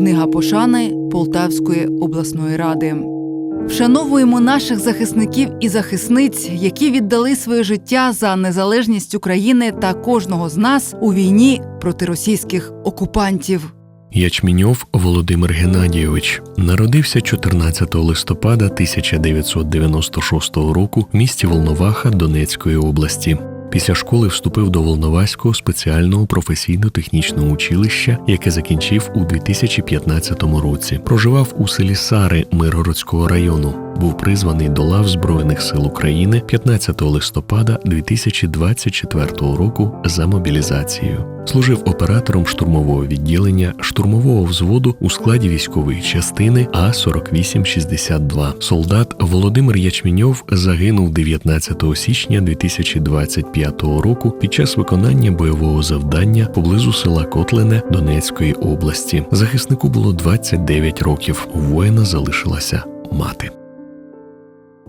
Книга пошани Полтавської обласної ради. Вшановуємо наших захисників і захисниць, які віддали своє життя за незалежність України та кожного з нас у війні проти російських окупантів. Ячміньов Володимир Геннадійович народився 14 листопада 1996 року в місті Волноваха Донецької області. Після школи вступив до Волноваського спеціального професійно-технічного училища, яке закінчив у 2015 році. Проживав у селі Сари Миргородського району. Був призваний до лав Збройних сил України 15 листопада 2024 року за мобілізацією. Служив оператором штурмового відділення штурмового взводу у складі військової частини А 4862 Солдат Володимир Ячміньов загинув 19 січня 2025 року під час виконання бойового завдання поблизу села Котлине Донецької області. Захиснику було 29 років. У воїна залишилася мати.